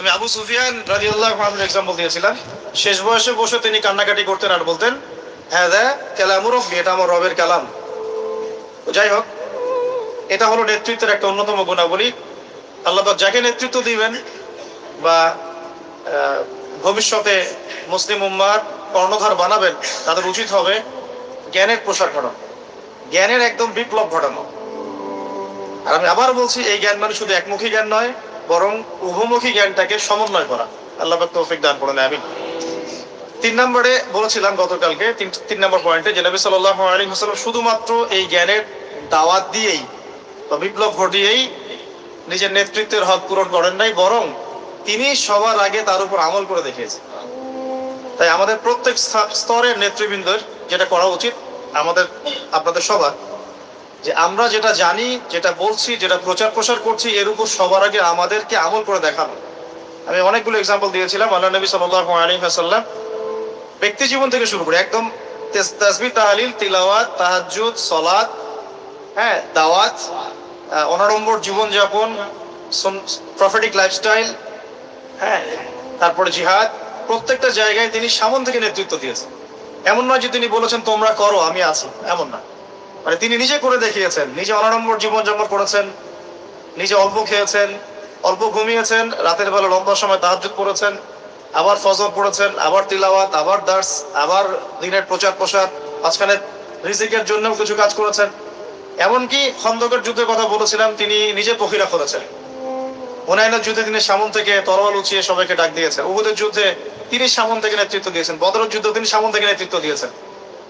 আমি আবু সুফিয়ান রাজিউল্লাহ এক্সাম্পল দিয়েছিলাম। শেষ বয়সে বসে তিনি কান্নাকাটি করতেন আর বলতেন হ্যাঁ দা কালামুর এটা আমার রবের কালাম। যাই হোক, এটা হলো নেতৃত্বের একটা অন্যতম গুণাবলী। আল্লাহ যাকে নেতৃত্ব দিবেন বা ভবিষ্যতে মুসলিম উম্মার কর্ণধার বানাবেন, তাদের উচিত হবে জ্ঞানের প্রসার ঘটানো। জ্ঞানের একদম বিপ্লব ঘটানো। আর আমি আবার বলছি, এই জ্ঞান মানে শুধু একমুখী জ্ঞান নয় বরং উভমুখী জ্ঞানটাকে সমন্বয় করা। আল্লাহ তৌফিক দান করেন আমি তিন নম্বরে বলেছিলাম গতকালকে, তিন নম্বর পয়েন্টে যে নবী সাল্লাল্লাহু আলাইহি ওয়াসাল্লাম শুধুমাত্র এই জ্ঞানের দাওয়াত দিয়েই বা বিপ্লব ঘটিয়েই নিজের নেতৃত্বের হক পূরণ করেন নাই, বরং তিনি সবার আগে তার উপর আমল করে দেখিয়েছেন। তাই আমাদের প্রত্যেক স্তরের নেতৃবৃন্দের যেটা করা উচিত, আমাদের, আপনাদের সবার যে আমরা যেটা জানি, যেটা বলছি, যেটা প্রচার প্রসার করছি, এর উপর সবার আগে আমাদেরকে আমল করে দেখানো। আমি অনেকগুলো এক্সাম্পল দিয়েছিলাম, আল্লাহ নবী সাল্লাল্লাহু আলাইহি ওয়াসাল্লাম। ব্যক্তি জীবন থেকে শুরু করে, একদম তেস- তাসবিহ তাহলিল, তিলাওয়াত, তাহাজ্জুদ সলাত হ্যাঁ দাওয়াত অনাড়ম্বর জীবনযাপন প্রফেটিক লাইফস্টাইল হ্যাঁ তারপরে জিহাদ, প্রত্যেকটা জায়গায় তিনি সামন থেকে নেতৃত্ব দিয়েছেন। এমন নয় যে তিনি বলেছেন, তোমরা করো, আমি আছি। এমন না। মানে তিনি নিজে করে দেখিয়েছেন, নিজে অনাড়ম্বর জীবনযাপন করেছেন, নিজে অল্প খেয়েছেন, অল্প ঘুমিয়েছেন, রাতের বেলা লম্বা সময় তাহাজ্জুদ পড়েছেন, আবার ফজর পড়েছেন, আবার তিলাওয়াত, আবার দার্স, আবার দিনের প্রচার প্রসার মাঝখানে রিজিকের জন্যও কিছু কাজ করেছেন। এমনকি খন্দকের যুদ্ধের কথা বলেছিলাম, তিনি নিজে পখিরা করেছেন। হুনাইনের যুদ্ধে তিনি সামন থেকে তরোয়াল উঁচিয়ে সবাইকে ডাক দিয়েছেন। উহুদের যুদ্ধে তিনি সামন থেকে নেতৃত্ব দিয়েছেন। বদরের যুদ্ধে তিনি সামন থেকে নেতৃত্ব দিয়েছেন।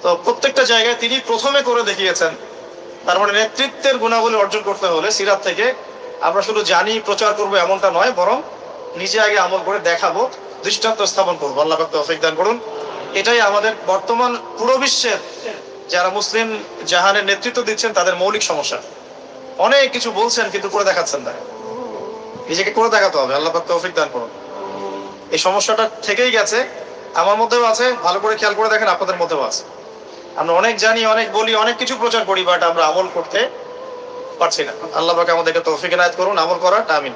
তো প্রত্যেকটা জায়গায় তিনি প্রথমে করে দেখিয়েছেন। তার মানে নেতৃত্বের গুণাবলী অর্জন করতে হলে সিরাত থেকে আমরা শুধু জানি, প্রচার করব এমনটা নয়, বরং নিজে আগে আমল করে দেখাবো, দৃষ্টান্ত স্থাপন করব। আল্লাহ তৌফিক দান করুন। এটাই আমাদের বর্তমান পুরো বিশ্বের যারা মুসলিম জাহানের নেতৃত্ব দিচ্ছেন, তাদের মৌলিক সমস্যা। অনেক কিছু বলছেন, কিন্তু করে দেখাচ্ছেন না। নিজেকে করে দেখাতে হবে। আল্লাহ তৌফিক দান করুন। এই সমস্যাটা থেকেই গেছে। আমার মধ্যেও আছে। ভালো করে খেয়াল করে দেখেন, আপনাদের মধ্যেও আছে। আমরা অনেক জানি, অনেক বলি, অনেক কিছু প্রচার করি বাট আমরা আমল করতে পারছি না। আল্লাহ পাকে আমাদেরকে তৌফিক এনায়েত করুন, আমল করার, আমিন।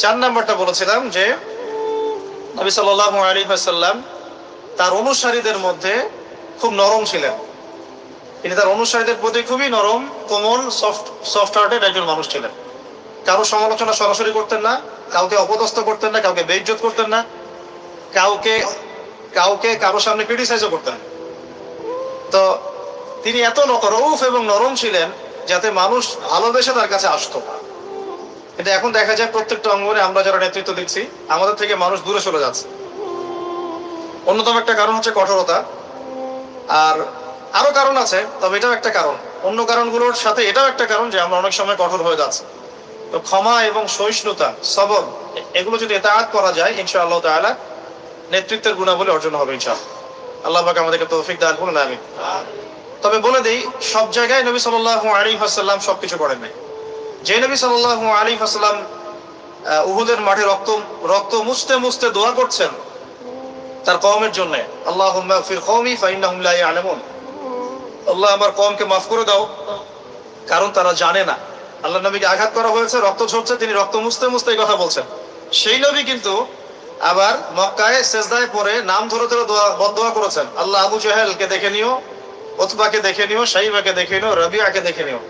চার নাম্বারটা বলেছিলাম যে, নবী সাল্লাল্লাহু আলাইহি ওয়াসাল্লাম তার অনুসারীদের মধ্যে খুব নরম ছিলেন। তিনি তার অনুসারীদের প্রতি খুবই নরম, কোমল সফট সফট হার্টেড একজন মানুষ ছিলেন। কারও সমালোচনা সরাসরি করতেন না, কাউকে অপদস্থ করতেন না, কাউকে বেইজ্জত করতেন না, কাউকে কাউকে কারও সামনে ক্রিটিসাইজও করতেন না। তো তিনি এত রউফ এবং নরম ছিলেন যাতে মানুষ ভালোবেসে তার কাছে আসতো কিন্তু এখন দেখা যায় প্রত্যেকটা অঙ্গনে আমরা যারা নেতৃত্ব দিচ্ছি, আমাদের থেকে মানুষ দূরে চলে যাচ্ছে। অন্যতম একটা কারণ হচ্ছে কঠোরতা। আর আরও কারণ আছে, তবে এটাও একটা কারণ। অন্য কারণগুলোর সাথে এটাও একটা কারণ যে আমরা অনেক সময় কঠোর হয়ে যাচ্ছি। তো ক্ষমা এবং সহিষ্ণুতা সবর এ- এগুলো যদি এতাআত করা যায়, ইনশাআল্লাহ তাআলা নেতৃত্বের গুণাবলী অর্জন হবে ইনশাআল্লাহ। আল্লাহ আমাদেরকে তৌফিক দান করুন আমিন। তবে বলে দেই সব জায়গায় নবী সাল্লাল্লাহু আলাইহি ওয়াসাল্লাম সবকিছু করেন নাই। যে নবী সাল্লাল্লাহু আলাইহি ওয়াসাল্লাম আহ, উহুদের মাঠে রক্ত রক্ত মুছতে মুছতে দোয়া করছেন তার কওমের জন্য। আল্লাহুম্মা ফির আল্লাহ আমার কওমকে মাফ করে দাও কারণ তারা জানে না। আল্লাহ নবীকে আঘাত করা হয়েছে রক্ত ঝরছে তিনি রক্ত মুছতে মুছতে এই কথা বলছেন। সেই নবী কিন্তু আবার মক্কায় সেজদায় পরে নাম ধরে ধরে দোয়া বদোয়া করেছেন। আল্লাহ আবু জাহেলকে দেখে নিও ওতবাকে দেখে নিও সাইবাকে দেখে নিও রবিয়াকে দেখে নিও।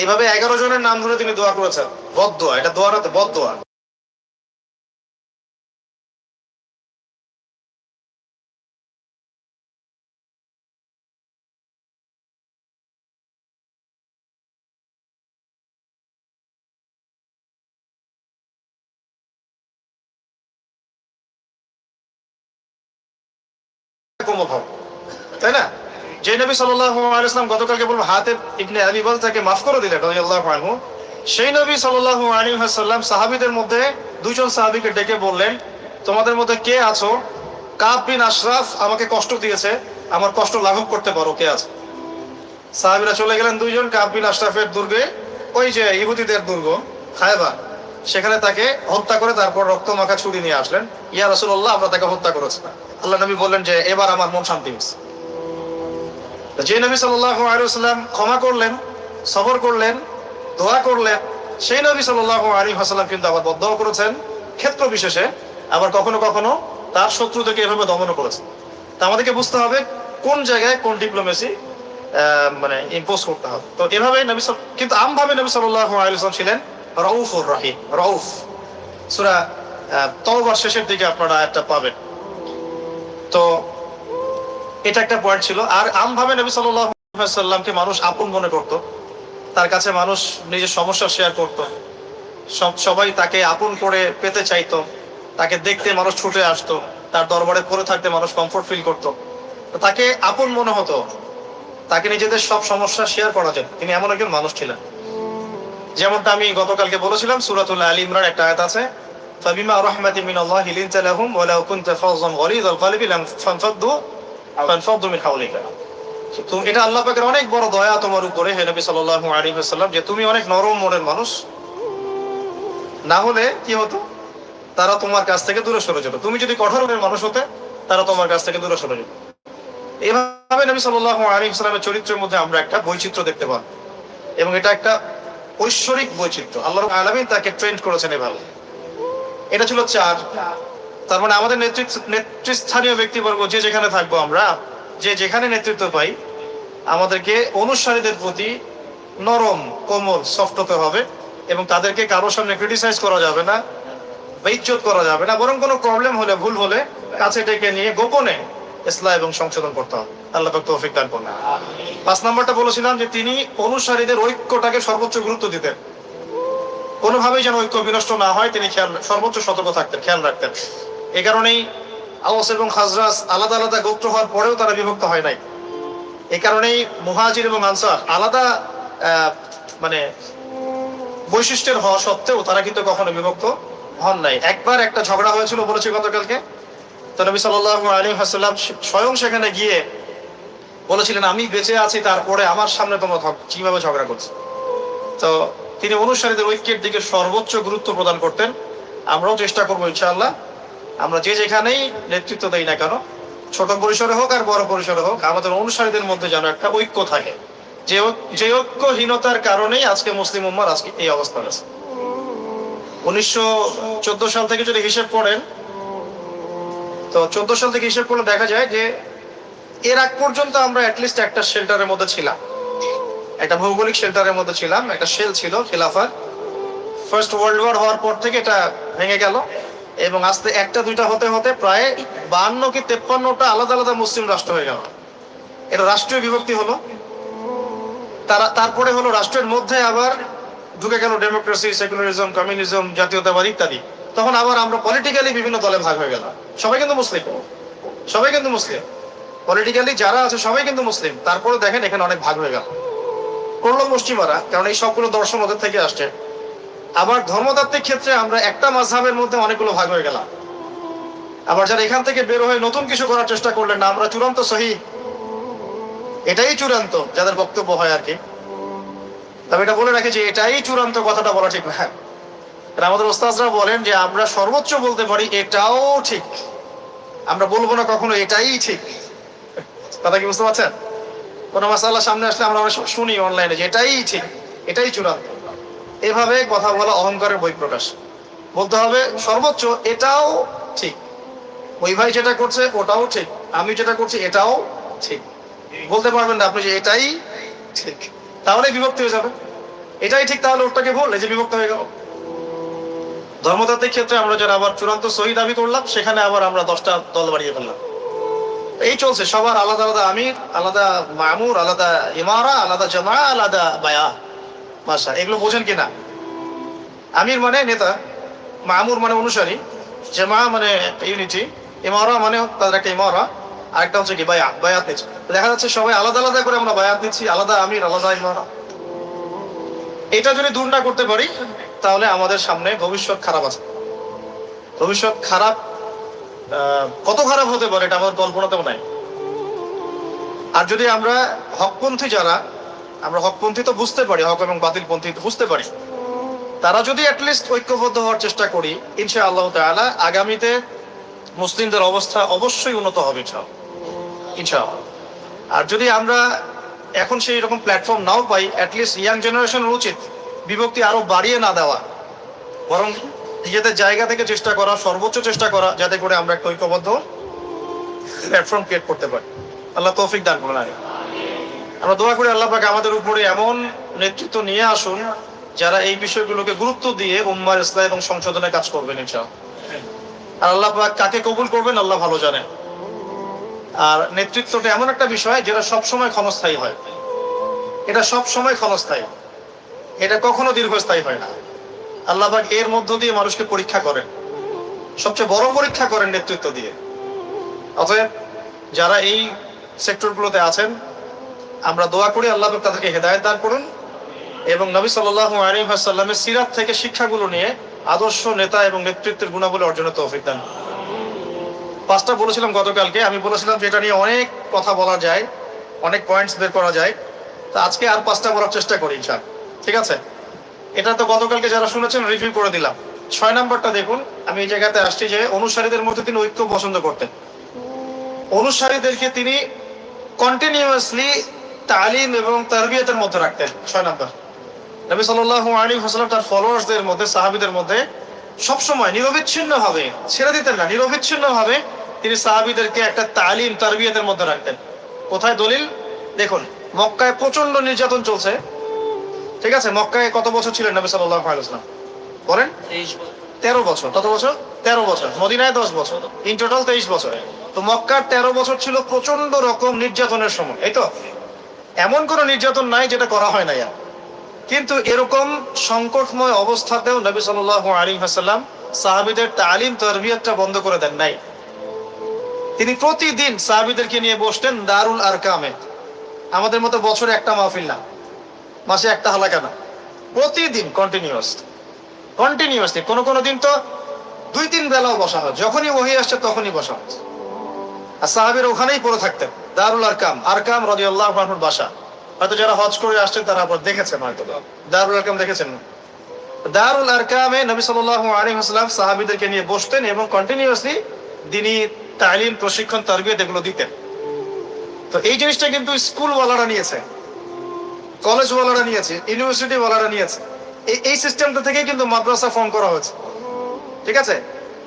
এইভাবে এগারো জনের নাম ধরে তিনি দোয়া করেছেন। বদোয়া এটা দোয়া না তো বদোয়া হও তাই না? যে নবী ওয়াসাল্লাম গতকালকে বলব, হাতে ইবনে আবি বল তাকে মাফ করে দিলেন আনহু। সেই নবী আলাইহি ওয়াসাল্লাম মধ্যে দুইজন সাহাবীকে ডেকে বললেন, তোমাদের মধ্যে কে আছো? কাব আশরাফ আমাকে কষ্ট দিয়েছে, আমার কষ্ট লাঘব করতে পারো, কে আছে? সাহাবীরা চলে গেলেন দুইজন, কাব আশরাফের দুর্গে, ওই যে ইহুদিদের দুর্গ খায়বা সেখানে তাকে হত্যা করে তারপর রক্ত মাখা ছুরি নিয়ে আসলেন। ইয়া রাসূলুল্লাহ, আমরা তাকে হত্যা করেছি আল্লাহ নবী বললেন যে, এবার আমার মন শান্তি হয়েছে। তো যে নবী আলাইহি ক্ষমা করলেন, সবর করলেন, দোয়া করলেন, সেই নবী ওয়াসাল্লাম কিন্তু আবার বদদোয়া করেছেন, ক্ষেত্র বিশেষে আবার কখনো কখনো তার শত্রুদেরকে এভাবে দমন করেছে তা আমাদেরকে বুঝতে হবে কোন জায়গায় কোন ডিপ্লোমেসি মানে ইম্পোজ করতে হবে। তো এভাবে নবী কিন্তু আমভাবে নবী সাল্লাহ ছিলেন রউফুর রাহিম, রউফ। সুরা তওবার শেষের দিকে আপনারা একটা পাবেন। তো এটা একটা পয়েন্ট ছিল। আর আমভাবে নবী সাল্লামকে মানুষ আপন মনে করত। তার কাছে মানুষ নিজের সমস্যা শেয়ার করত। সব, সবাই তাকে আপন করে পেতে চাইতো। তাকে দেখতে মানুষ ছুটে আসতো। তার দরবারে পড়ে থাকতে মানুষ কমফোর্ট ফিল করতো। তাকে আপন মনে হতো। তাকে নিজেদের সব সমস্যা শেয়ার করা যায় তিনি এমন একজন মানুষ ছিলেন। যেমনটা আমি গতকালকে বলেছিলাম সুরাতুল্লাহ আলী ইমরান একটা আয়াত আছে فبما رحمة من الله لنت لهم ولو كنت فظا غليظ القلب لانفضوا فانفضوا من حولك তো এটা আল্লাহ পাকের অনেক বড় দয়া তোমার উপরে হে নবী সাল্লাল্লাহু আলাইহি ওয়াসাল্লাম যে তুমি অনেক নরম মনের মানুষ না হলে কি হতো তারা তোমার কাছ থেকে দূরে সরে যেত তুমি যদি কঠোর মনের মানুষ হতে তারা তোমার কাছ থেকে দূরে সরে যেত এভাবে নবী সাল্লাল্লাহু আলাইহি ওয়াসাল্লামের চরিত্রের মধ্যে আমরা একটা বৈচিত্র্য দেখতে পাই এবং এটা একটা ঐশ্বরিক বৈচিত্র্য আল্লাহ আলামিন তাকে ট্রেন্ড করেছেন এভাবে এটা ছিল চার। তার মানে আমাদের নেতৃত্ব নেতৃস্থানীয় ব্যক্তিবর্গ, যে যেখানে থাকব আমরা, যে যেখানে নেতৃত্ব পাই, আমাদেরকে অনুসারীদের প্রতি নরম, কোমল সফট হতে হবে এবং তাদেরকে কারোর সামনে ক্রিটিসাইজ করা যাবে না বেইজ্জত করা যাবে না, বরং কোনো প্রবলেম হলে, ভুল হলে কাছে ডেকে নিয়ে গোপনে ইসলাম এবং সংশোধন করতে হবে। আল্লাহ তৌফিক দান করুন। পাঁচ নম্বরটা বলেছিলাম যে তিনি অনুসারীদের ঐক্যটাকে সর্বোচ্চ গুরুত্ব দিতেন। কোনোভাবেই যেন ঐক্য বিনষ্ট না হয়, তিনি খেয়াল, সর্বোচ্চ সতর্ক থাকতেন, খেয়াল রাখতেন। এই কারণেই আওয়াস এবং খাজরাস আলাদা আলাদা গোত্র হওয়ার পরেও তারা বিভক্ত হয় নাই। এই কারণেই মুহাজির এবং আনসার আলাদা মানে বৈশিষ্ট্যের হওয়া সত্ত্বেও তারা কিন্তু কখনো বিভক্ত হন নাই। একবার একটা ঝগড়া হয়েছিল, বলেছি গতকালকে। তো নবী সাল্লাল্লাহু আলাইহি ওয়াসাল্লাম স্বয়ং সেখানে গিয়ে বলেছিলেন, আমি বেঁচে আছি, তারপরে আমার সামনে তোমরা কীভাবে ঝগড়া করছ? তো তিনি অনুসারীদের ঐক্যের দিকে সর্বোচ্চ গুরুত্ব প্রদান করতেন। আমরাও চেষ্টা করব, ইনশাআল্লাহ। আমরা যে যেখানেই নেতৃত্ব দেই না কেন, ছোট পরিসরে হোক আর বড় পরিসরে হোক, আমাদের অনুসারীদের মধ্যে যেন একটা ঐক্য থাকে। যে যে ঐক্যহীনতার কারণেই আজকে মুসলিম উম্মার আজকে এই অবস্থা আছে উনিশশো চোদ্দ সাল থেকে যদি হিসেব করেন, তো চোদ্দ সাল থেকে হিসেব করলে দেখা যায় যে এর আগ পর্যন্ত আমরা অ্যাটলিস্ট একটা শেল্টারের মধ্যে ছিলাম। একটা ভৌগোলিক শেল্টারের মধ্যে ছিলাম, একটা শেল ছিল খিলাফার ফার্স্ট ওয়ার্ল্ড ওয়ার হওয়ার পর থেকে এটা ভেঙে গেল। এবং আস্তে একটা, দুইটা হতে হতে প্রায় বান্ন কি তেপ্পান্নটা আলাদা আলাদা মুসলিম রাষ্ট্র হয়ে গেল। এটা রাষ্ট্রীয় বিভক্তি হলো। তারা, তারপরে হলো রাষ্ট্রের মধ্যে আবার ঢুকে গেল ডেমোক্রেসি সেকুলারিজম কমিউনিজম জাতীয়তাবাদ ইত্যাদি। তখন আবার আমরা পলিটিক্যালি বিভিন্ন দলে ভাগ হয়ে গেলাম। সবাই কিন্তু মুসলিম। সবাই কিন্তু মুসলিম। পলিটিক্যালি যারা আছে সবাই কিন্তু মুসলিম। তারপরে দেখেন এখানে অনেক ভাগ হয়ে গেল। করল পশ্চিমারা কারণ এই সবগুলো দর্শন ওদের থেকে আসছে। আবার ধর্মতাত্ত্বিক ক্ষেত্রে আমরা একটা মাঝহাবের মধ্যে অনেকগুলো ভাগ হয়ে গেলাম। আবার যারা এখান থেকে বের হয়ে নতুন কিছু করার চেষ্টা করলেন না, আমরা চূড়ান্ত সহি। এটাই চূড়ান্ত, যাদের বক্তব্য হয় আর কি। তবে এটা বলে রাখি যে, এটাই চূড়ান্ত কথাটা বলা ঠিক না। আমাদের ওস্তাজরা বলেন যে, আমরা সর্বোচ্চ বলতে পারি, এটাও ঠিক। আমরা বলব না কখনো, এটাই ঠিক। কথা কি বুঝতে পারছেন? কোন মাসাল্লাহ সামনে আসলে আমরা অনেক শুনি অনলাইনে যে এটাই ঠিক, এটাই চূড়ান্ত। এভাবে কথা বলা অহংকারের বহিঃপ্রকাশ। বলতে হবে সর্বোচ্চ এটাও ঠিক। ওই ভাই যেটা করছে ওটাও ঠিক, আমি যেটা করছি এটাও ঠিক। বলতে পারবেন না আপনি যে এটাই ঠিক। তাহলে বিভক্ত হয়ে যাবে। এটাই ঠিক তাহলে ভুল, এই যে বিভক্ত হয়ে গেল। ধর্মতাত্ত্বিক ক্ষেত্রে আমরা যারা আবার চূড়ান্ত সহি দাবি করলাম, সেখানে আবার আমরা দশটা দল বাড়িয়ে ফেললাম। এই চলছে, সবার আলাদা আলাদা আমির, আলাদা মামুর, আলাদা ইমারা, আলাদা জামা আলাদা বায়া। মাসা এগুলো বোঝেন কিনা? আমির মানে নেতা, মামুর মানে অনুসারী জামা মানে ইউনিটি, ইমারা মানে তাদের একটা ইমারা, আরেকটা হচ্ছে কি, বায়া, বায়াত নিচ্ছে দেখা যাচ্ছে সবাই আলাদা আলাদা করে আমরা বায়াত নিচ্ছি, আলাদা আমির, আলাদা ইমারা। এটা যদি দূর না করতে পারি, তাহলে আমাদের সামনে ভবিষ্যৎ খারাপ আছে। ভবিষ্যৎ খারাপ কত খারাপ হতে পারে এটা আমাদের কল্পনাতেও নাই। আর যদি আমরা হকপন্থী যারা, আমরা হকপন্থী তো বুঝতে পারি, হক এবং বাতিলপন্থী বুঝতে পারি। তারা যদি অ্যাটলিস্ট ঐক্যবদ্ধ হওয়ার চেষ্টা করি ইনশা আল্লাহ তাআলা আগামীতে মুসলিমদের অবস্থা অবশ্যই উন্নত হবে, ইনশাআল্লাহ। আর যদি আমরা এখন সেই রকম প্ল্যাটফর্ম নাও পাই অ্যাটলিস্ট ইয়াং জেনারেশনের উচিত বিভক্তি আরও বাড়িয়ে না দেওয়া। বরং নিজেদের জায়গা থেকে চেষ্টা করা, সর্বোচ্চ চেষ্টা করা, যাতে করে আমরা একটা ঐক্যবদ্ধ প্ল্যাটফর্ম ক্রিয়েট করতে পারি। আল্লাহ তৌফিক দান করুন আমরা দোয়া করি আল্লাহ পাকে আমাদের উপরে এমন নেতৃত্ব নিয়ে আসুন, যারা এই বিষয়গুলোকে গুরুত্ব দিয়ে উম্মার ইসলাম এবং সংশোধনে কাজ করবেন, ইনশাআল্লাহ। আর আল্লাহ পাক কাকে কবুল করবেন, আল্লাহ ভালো জানেন। আর নেতৃত্বটা এমন একটা বিষয় যেটা সবসময় ক্ষণস্থায়ী হয়। এটা সব সময় ক্ষণস্থায়ী। এটা কখনো দীর্ঘস্থায়ী হয় না। আল্লাহ পাক এর মধ্য দিয়ে মানুষকে পরীক্ষা করেন। সবচেয়ে বড় পরীক্ষা করেন নেতৃত্ব দিয়ে। অতএব যারা এই সেক্টরগুলোতে আছেন, আমরা দোয়া করি আল্লাহ তাদেরকে হেদায়ত দান করুন এবং নবী সাল্লাহ আলিহাসাল্লামের সিরাত থেকে শিক্ষাগুলো নিয়ে আদর্শ নেতা এবং নেতৃত্বের গুণাবলী অর্জনের তৌফিক দান। পাঁচটা বলেছিলাম গতকালকে, আমি বলেছিলাম যে এটা নিয়ে অনেক কথা বলা যায়, অনেক পয়েন্টস বের করা যায়। তা আজকে আর পাঁচটা বলার চেষ্টা করি ইনশাল ঠিক আছে? এটা তো গতকালকে যারা শুনেছেন রিভিউ করে দিলাম। ছয় নাম্বারটা দেখুন, আমি এই জায়গাতে আসছি যে অনুসারীদের মধ্যে তিনি ঐক্য পছন্দ করতেন। অনুসারীদেরকে তিনি কন্টিনিউয়াসলি তালিম এবং তারবিয়তের মধ্যে রাখতেন, ছয় নাম্বার। নবী সাল্লাল্লাহু আলাইহি ওয়াসাল্লাম তার ফলোয়ার্সদের মধ্যে, সাহাবীদের মধ্যে সবসময় নিরবিচ্ছিন্ন ভাবে ছেড়ে দিতেন না নিরবিচ্ছিন্ন ভাবে তিনি সাহাবীদেরকে একটা তালিম, তারবিয়তের মধ্যে রাখতেন। কোথায় দলিল? দেখুন, মক্কায় প্রচণ্ড নির্যাতন চলছে। ঠিক আছে মক্কায় কত বছর ছিলেন নবী সাল্লাল্লাহু আলাইহি ওয়াসাল্লাম? বলেন। তেরো বছর কত বছর? তেরো বছর মদিনায় দশ বছর ইন টোটাল তেইশ বছর। তো মক্কার তেরো বছর ছিল প্রচণ্ড রকম নির্যাতনের সময় এই তো? এমন কোনো নির্যাতন নাই যেটা করা হয় না আর। কিন্তু এরকম সংকটময় অবস্থাতেও নবী সাল্লাল্লাহু আলাইহি ওয়াসাল্লাম সাহাবীদের তালিম তরবিয়তটা বন্ধ করে দেন নাই। তিনি প্রতিদিন সাহাবীদেরকে নিয়ে বসতেন দারুল আরকামে। আমাদের মতো বছরে একটা মাহফিল না। মাসে একটা হালাকা না প্রতিদিন কন্টিনিউয়াস কন্টিনিউয়াসলি কোনো কোনো দিন তো দুই তিন বেলাও বসা হয়। যখনই ওহি আসছে তখনই বসা হচ্ছে আর সাহাবির ওখানেই পড়ে থাকতেন। দারুল আর কাম আরকাম। আরকাম রাদিয়াল্লাহু আনহুর বাসা। হয়তো যারা হজ করে আসছেন তারা আবার দেখেছেন হয়তো। দারুল আরকাম দেখেছেন? দারুল আরকামে নবী সাল্লাল্লাহু আলাইহি ওয়াসাল্লাম সাহাবীদেরকে নিয়ে বসতেন এবং কন্টিনিউয়াসলি দিনই তালিম, প্রশিক্ষণ, তারবিয়ত এগুলো দিতেন। তো এই জিনিসটা কিন্তু স্কুলওয়ালারা নিয়েছে। কলেজওয়ালারা নিয়েছে ইউনিভার্সিটিওয়ালারা নিয়েছে। এই এই সিস্টেমটা থেকেই কিন্তু মাদ্রাসা ফর্ম করা হয়েছে। ঠিক আছে?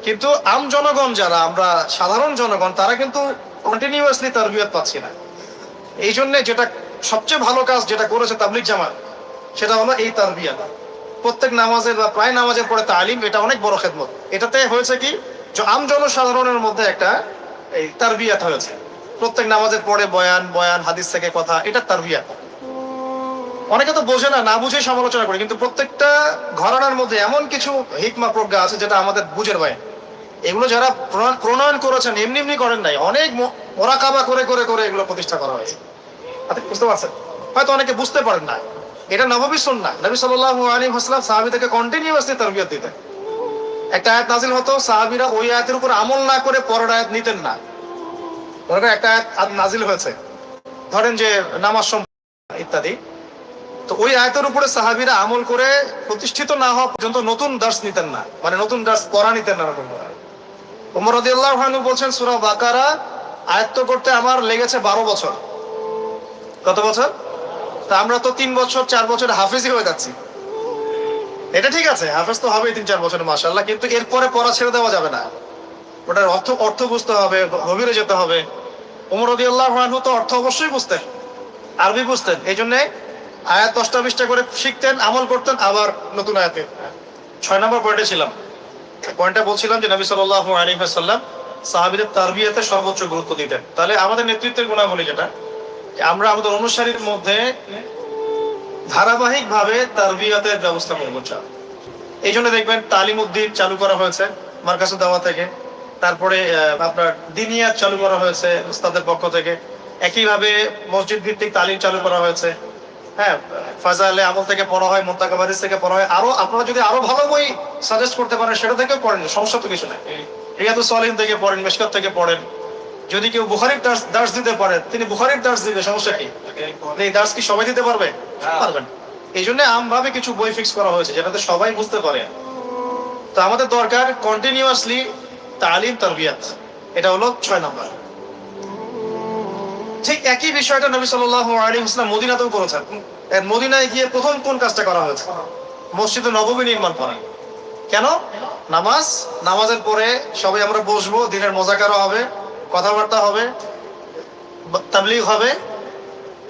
কিন্তু আম জনগণ যারা, আমরা সাধারণ জনগণ, তারা কিন্তু কন্টিনিউয়াসলি তারবিয়ত পাচ্ছি না। এই জন্য যেটা সবচেয়ে ভালো কাজ যেটা করেছে তাবলিক জামাত, সেটা হলো এই তারবিয়াত। প্রত্যেক নামাজের বা প্রায় নামাজের পরে তালিম, এটা অনেক বড় খেদমত। এটাতে হয়েছে কি আম জনসাধারণের মধ্যে একটা এই তারবিয়াত হয়েছে। প্রত্যেক নামাজের পরে বয়ান বয়ান, হাদিস থেকে কথা, এটা তারবিয়াত। অনেকে তো বোঝে না না বুঝেই সমালোচনা করে, কিন্তু প্রত্যেকটা ঘরানার মধ্যে এমন কিছু হিকমা প্রজ্ঞা আছে যেটা আমাদের বুঝের বাইরে এগুলো যারা প্রণয়ন- করেছেন, এমনি এমনি করেন নাই, অনেক মোরাকাবা করে করে করে এগুলো প্রতিষ্ঠা করা হয়েছে। আপনি বুঝতে পারছেন? হয়তো অনেকে বুঝতে পারেন না। এটা নববী সুন্নাহ। নবী সাল্লাল্লাহু আলাইহি ওয়াসাল্লাম সাহাবীদেরকে কন্টিনিউয়াসলি তারবিয়ত দিতেন। একটা আয়াত নাজিল হতো, সাহাবীরা ওই আয়াতের উপর আমল না করে পরের আয়াত নিতেন না। ধরেন একটা আয়াত নাজিল হয়েছে। ধরেন যে নামাজ সম্পর্কে ইত্যাদি। তো ওই আয়তের উপরে সাহাবিরা আমল করে প্রতিষ্ঠিত না হওয়া পর্যন্ত নতুন দাস নিতেন না। মানে নতুন দাস পড়া নিতেন না এরকম। ওমর বলছেন, সূরা বাকারা আয়ত্ত করতে আমার লেগেছে বারো বছর। কত বছর? তা আমরা তো তিন বছর, চার বছর হাফেজই হয়ে যাচ্ছি। এটা ঠিক আছে, হাফেজ তো হবেই তিন, চার বছর, মাশাআল্লাহ, কিন্তু এরপরে পড়া ছেড়ে দেওয়া যাবে না। ওটার অর্থ অর্থ বুঝতে হবে, গভীরে যেতে হবে। ওমর রাদিয়াল্লাহু তো অর্থ অবশ্যই বুঝতেন, আরবি বুঝতেন। এই জন্য আয়াত দশটা, বিশটা করে শিখতেন, আমল করতেন, আবার নতুন আয়াতে। ছয় নম্বর পয়েন্টে ছিলাম। পয়েন্টটা বলছিলাম যে নবী সাল্লাল্লাহু আলাইহি ওয়াসাল্লাম সাহাবীদের তারবিয়াতে সর্বোচ্চ গুরুত্ব দিতেন। তাহলে আমাদের নেতৃত্বের গুণাবলী যেটা আমরা আমাদের অনুসারীর মধ্যে ধারাবাহিক ভাবে তারবিয়াতের ব্যবস্থা করব চাই এই জন্য দেখবেন তালিম উদ্দিন চালু করা হয়েছে মার্কাসু দাওয়া থেকে। তারপরে আপনার দিনিয়াত চালু করা হয়েছে উস্তাদের পক্ষ থেকে। একইভাবে মসজিদ ভিত্তিক তালিম চালু করা হয়েছে। হ্যাঁ ফাজালে আমল থেকে পড়া হয় মোত্তাকাবারিস থেকে পড়া হয় আরও আপনারা যদি আরও ভালো বই সাজেস্ট করতে পারেন সেটা থেকেও পড়েন সমস্যা তো কিছু নাই। রিয়াদুস সলিন থেকে পড়েন মেশকাত থেকে পড়েন। যদি কেউ বুখারির দাস দাস দিতে পারে তিনি বুখারির দাস দিবে সমস্যা কি? এই দাস কি সবাই দিতে পারবে? পারবেন। এই জন্য আমভাবে কিছু বই ফিক্স করা হয়েছে যেটাতে সবাই বুঝতে পারে। তো আমাদের দরকার কন্টিনিউয়াসলি তালিম তারবিয়াত। এটা হলো ছয় নম্বর। ঠিক একই বিষয়টা নবী সাল্লাল্লাহু আলাইহি ওয়াসাল্লাম মদিনাতেও করেছেন। মদিনায় গিয়ে প্রথম কোন কাজটা করা হয়েছে? মসজিদে নবমী নির্মাণ করা। কেন? নামাজ, নামাজের পরে সবাই আমরা বসবো, দিনের মজাকারও হবে, কথাবার্তা হবে তাবলিগ হবে,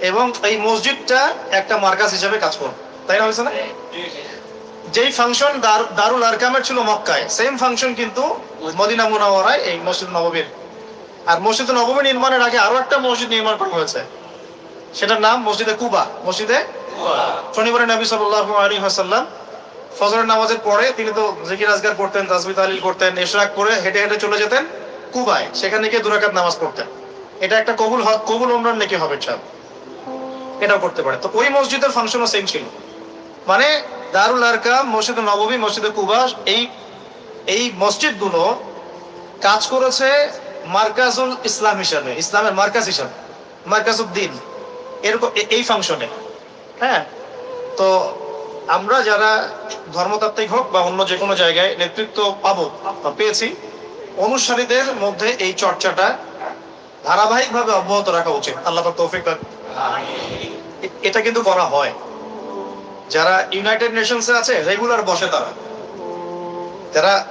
এবং এই মসজিদটা একটা মার্কাজ হিসেবে কাজ করবে। তাই না হয়েছে না? যেই ফাংশন দারুল আরকামের ছিল মক্কায় সেম ফাংশন কিন্তু মদিনা মুনাওয়ারায় এই মসজিদ নববীর আর মসজিদ নবমী নির্মাণের আগে আরও একটা মসজিদ নির্মাণ করা হয়েছে। সেটার নাম মসজিদে কুবা। মসজিদে শনিবারে নবী সাল্লাল্লাহু ফজরের নামাজের পরে তিনি তো জিকির আজগার করতেন, তাসবিহ তাহলিল করতেন, ইশরাক করে হেঁটে হেঁটে চলে যেতেন কুবায়। সেখানে গিয়ে দুরাকাত নামাজ পড়তেন। এটা একটা কবুল হ- কবুল উমরান নাকি হবে চাল এটাও করতে পারে। তো ওই মসজিদের ফাংশনও সেম ছিল। মানে দারুল আরকাম, মসজিদ নবমী, মসজিদে কুবা, এই এই মসজিদগুলো কাজ করেছে মার্কাজুল ইসলাম হিসাবে, ইসলামের মার্কাজ হিসাবে মার্কাজউদ্দিন এরকম এই ফাংশনে হ্যাঁ? তো আমরা যারা ধর্মতাত্ত্বিক হোক বা অন্য যে কোনো জায়গায় নেতৃত্ব পাবো পেয়েছি, অনুসারীদের মধ্যে এই চর্চাটা ধারাবাহিকভাবে অব্যাহত রাখা উচিত। আল্লাহ তৌফিক এটা কিন্তু করা হয়। যারা ইউনাইটেড নেশনসে আছে রেগুলার বসে তারা। যারা